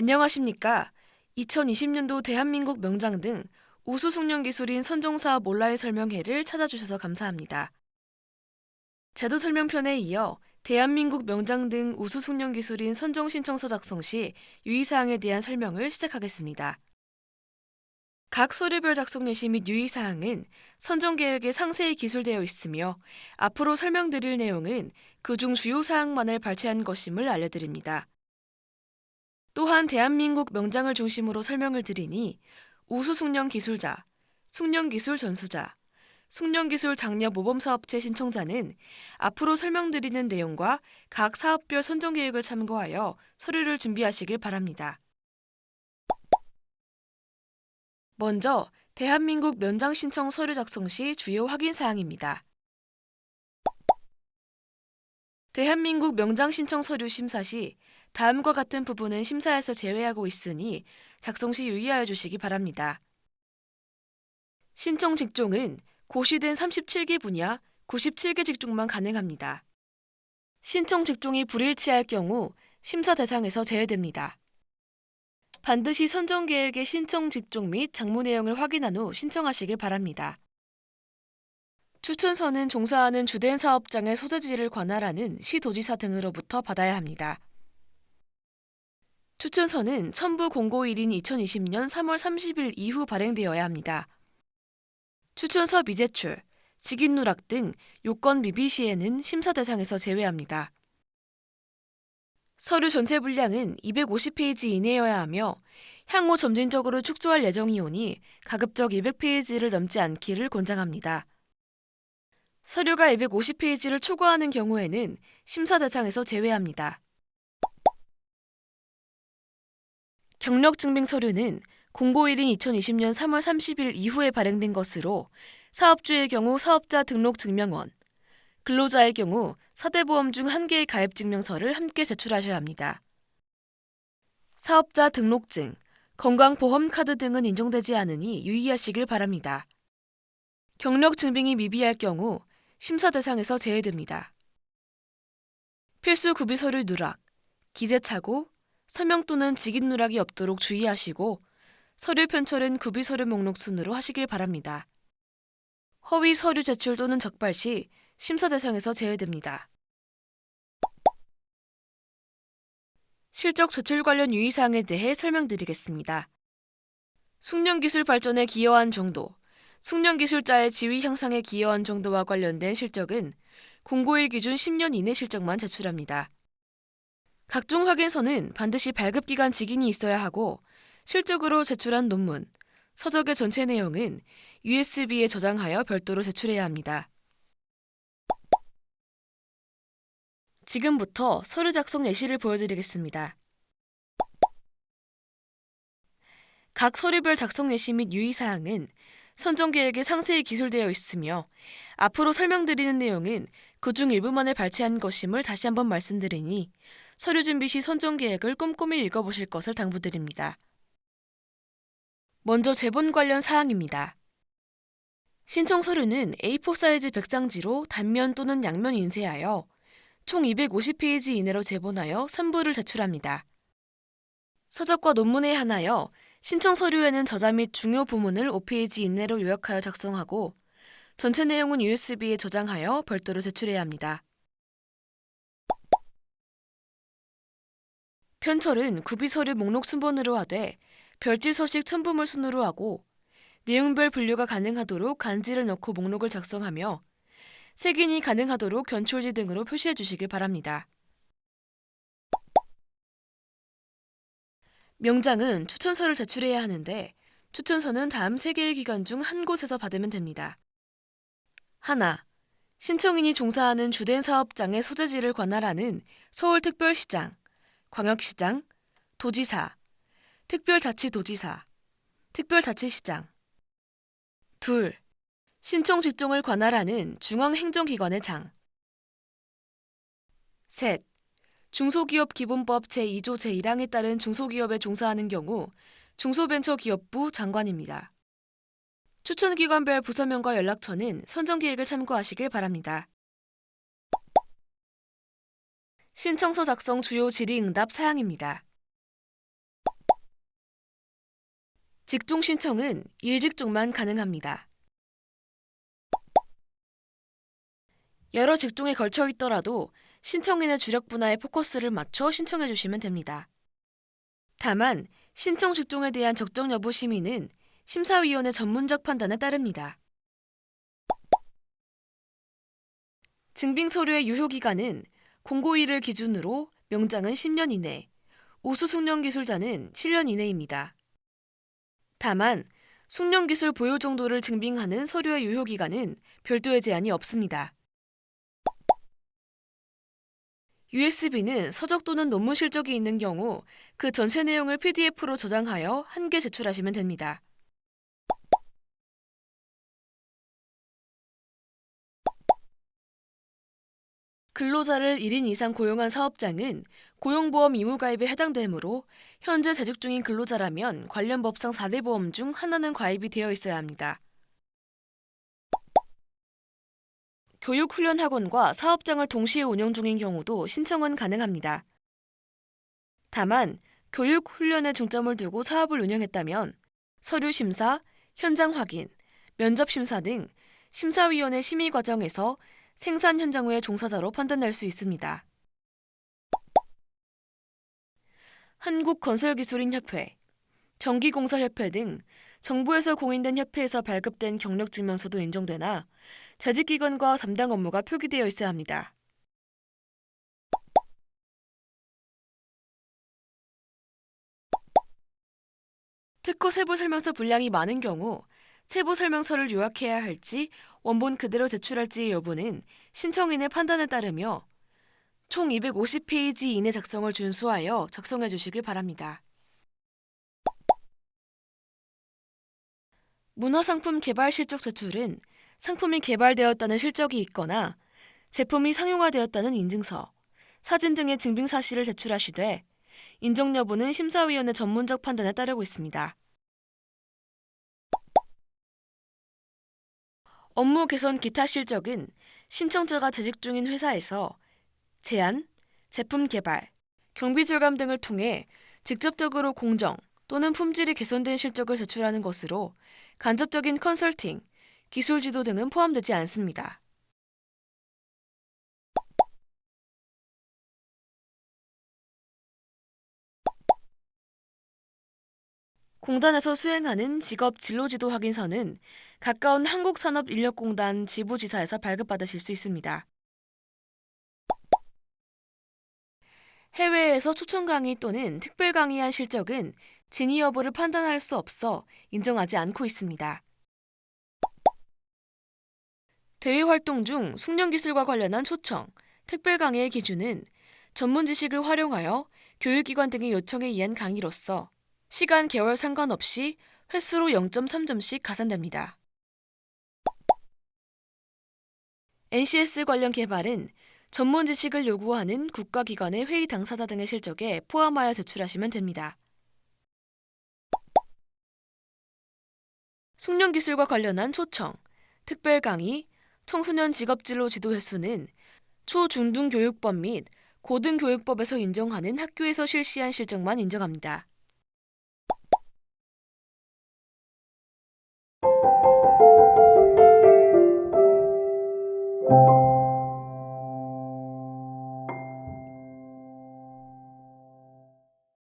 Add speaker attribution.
Speaker 1: 안녕하십니까. 2020년도 대한민국 명장 등 우수 숙련 기술인 선정사업 온라인 설명회를 찾아주셔서 감사합니다. 제도 설명편에 이어 대한민국 명장 등 우수 숙련 기술인 선정 신청서 작성 시 유의사항에 대한 설명을 시작하겠습니다. 각 서류별 작성 예시 및 유의사항은 선정 계획에 상세히 기술되어 있으며 앞으로 설명드릴 내용은 그중 주요 사항만을 발췌한 것임을 알려드립니다. 또한 대한민국 명장을 중심으로 설명을 드리니 우수 숙련 기술자, 숙련 기술 전수자, 숙련 기술 장려 모범 사업체 신청자는 앞으로 설명드리는 내용과 각 사업별 선정 계획을 참고하여 서류를 준비하시길 바랍니다. 먼저 대한민국 면장 신청 서류 작성 시 주요 확인 사항입니다. 대한민국 명장 신청 서류 심사 시 다음과 같은 부분은 심사에서 제외하고 있으니 작성 시 유의하여 주시기 바랍니다. 신청 직종은 고시된 37개 분야 97개 직종만 가능합니다. 신청 직종이 불일치할 경우 심사 대상에서 제외됩니다. 반드시 선정 계획의 신청 직종 및 장무 내용을 확인한 후 신청하시길 바랍니다. 추천서는 종사하는 주된 사업장의 소재지를 관할하는 시도지사 등으로부터 받아야 합니다. 추천서는 첨부 공고일인 2020년 3월 30일 이후 발행되어야 합니다. 추천서 미제출, 직인 누락 등 요건 미비 시에는 심사 대상에서 제외합니다. 서류 전체 분량은 250페이지 이내여야 하며 향후 점진적으로 축소할 예정이오니 가급적 200페이지를 넘지 않기를 권장합니다. 서류가 250페이지를 초과하는 경우에는 심사 대상에서 제외합니다. 경력 증빙 서류는 공고일인 2020년 3월 30일 이후에 발행된 것으로 사업주의 경우 사업자 등록 증명원, 근로자의 경우 사대보험 중 한 개의 가입 증명서를 함께 제출하셔야 합니다. 사업자 등록증, 건강보험 카드 등은 인정되지 않으니 유의하시길 바랍니다. 경력 증빙이 미비할 경우 심사 대상에서 제외됩니다. 필수 구비 서류 누락, 기재착오, 서명 또는 직인 누락이 없도록 주의하시고 서류 편철은 구비 서류 목록 순으로 하시길 바랍니다. 허위 서류 제출 또는 적발 시 심사 대상에서 제외됩니다. 실적 제출 관련 유의사항에 대해 설명드리겠습니다. 숙련기술 발전에 기여한 정도, 숙련기술자의 지위 향상에 기여한 정도와 관련된 실적은 공고일 기준 10년 이내 실적만 제출합니다. 각종 확인서는 반드시 발급 기간 직인이 있어야 하고 실적으로 제출한 논문, 서적의 전체 내용은 USB에 저장하여 별도로 제출해야 합니다. 지금부터 서류 작성 예시를 보여드리겠습니다. 각 서류별 작성 예시 및 유의사항은 선정 계획에 상세히 기술되어 있으며 앞으로 설명드리는 내용은 그중 일부만을 발췌한 것임을 다시 한번 말씀드리니 서류 준비 시 선정 계획을 꼼꼼히 읽어보실 것을 당부드립니다. 먼저 제본 관련 사항입니다. 신청 서류는 A4 사이즈 100장지로 단면 또는 양면 인쇄하여 총 250페이지 이내로 제본하여 3부를 제출합니다. 서적과 논문에 한하여 신청 서류에는 저자 및 중요 부문을 5페이지 이내로 요약하여 작성하고 전체 내용은 USB에 저장하여 별도로 제출해야 합니다. 편철은 구비 서류 목록 순번으로 하되 별지 서식 첨부물 순으로 하고 내용별 분류가 가능하도록 간지를 넣고 목록을 작성하며 색인이 가능하도록 견출지 등으로 표시해 주시길 바랍니다. 명장은 추천서를 제출해야 하는데 추천서는 다음 세 개의 기관 중 한 곳에서 받으면 됩니다. 하나, 신청인이 종사하는 주된 사업장의 소재지를 관할하는 서울특별시장, 광역시장, 도지사, 특별자치도지사, 특별자치시장. 둘, 신청 직종을 관할하는 중앙행정기관의 장. 셋, 중소기업 기본법 제2조 제1항에 따른 중소기업에 종사하는 경우 중소벤처기업부 장관입니다. 추천기관별 부서명과 연락처는 선정계획을 참고하시길 바랍니다. 신청서 작성 주요 질의응답 사항입니다. 직종 신청은 일직종만 가능합니다. 여러 직종에 걸쳐 있더라도 신청인의 주력 분야에 포커스를 맞춰 신청해 주시면 됩니다. 다만 신청 직종에 대한 적정 여부 심의는 심사위원회 전문적 판단에 따릅니다. 증빙 서류의 유효 기간은 공고일을 기준으로 명장은 10년 이내, 우수 숙련 기술자는 7년 이내입니다. 다만 숙련 기술 보유 정도를 증빙하는 서류의 유효 기간은 별도의 제한이 없습니다. USB는 서적 또는 논문 실적이 있는 경우 그 전체 내용을 PDF로 저장하여 한 개 제출하시면 됩니다. 근로자를 1인 이상 고용한 사업장은 고용보험 의무가입에 해당되므로 현재 재직 중인 근로자라면 관련 법상 4대 보험 중 하나는 가입이 되어 있어야 합니다. 교육훈련학원과 사업장을 동시에 운영 중인 경우도 신청은 가능합니다. 다만 교육훈련에 중점을 두고 사업을 운영했다면 서류 심사, 현장 확인, 면접 심사 등 심사위원회 심의 과정에서 생산 현장의 종사자로 판단될 수 있습니다. 한국건설기술인협회, 전기공사협회 등 정부에서 공인된 협회에서 발급된 경력증명서도 인정되나 재직기관과 담당 업무가 표기되어 있어야 합니다. 특허 세부 설명서 분량이 많은 경우 세부 설명서를 요약해야 할지 원본 그대로 제출할지의 여부는 신청인의 판단에 따르며 총 250페이지 이내 작성을 준수하여 작성해 주시길 바랍니다. 문화상품 개발 실적 제출은 상품이 개발되었다는 실적이 있거나 제품이 상용화되었다는 인증서, 사진 등의 증빙 사실을 제출하시되 인정 여부는 심사위원회 전문적 판단에 따르고 있습니다. 업무 개선 기타 실적은 신청자가 재직 중인 회사에서 제안, 제품 개발, 경비 절감 등을 통해 직접적으로 공정 또는 품질이 개선된 실적을 제출하는 것으로 간접적인 컨설팅, 기술 지도 등은 포함되지 않습니다. 공단에서 수행하는 직업 진로지도 확인서는 가까운 한국산업인력공단 지부지사에서 발급받으실 수 있습니다. 해외에서 초청 강의 또는 특별 강의한 실적은 진위 여부를 판단할 수 없어 인정하지 않고 있습니다. 대외 활동 중 숙련 기술과 관련한 초청, 특별 강의의 기준은 전문 지식을 활용하여 교육기관 등의 요청에 의한 강의로서 시간 개월 상관없이 횟수로 0.3점씩 가산됩니다. NCS 관련 개발은 전문 지식을 요구하는 국가기관의 회의 당사자 등의 실적에 포함하여 제출하시면 됩니다. 숙련 기술과 관련한 초청, 특별 강의, 청소년 직업 진로 지도 횟수는 초중등교육법 및 고등교육법에서 인정하는 학교에서 실시한 실적만 인정합니다.
Speaker 2: You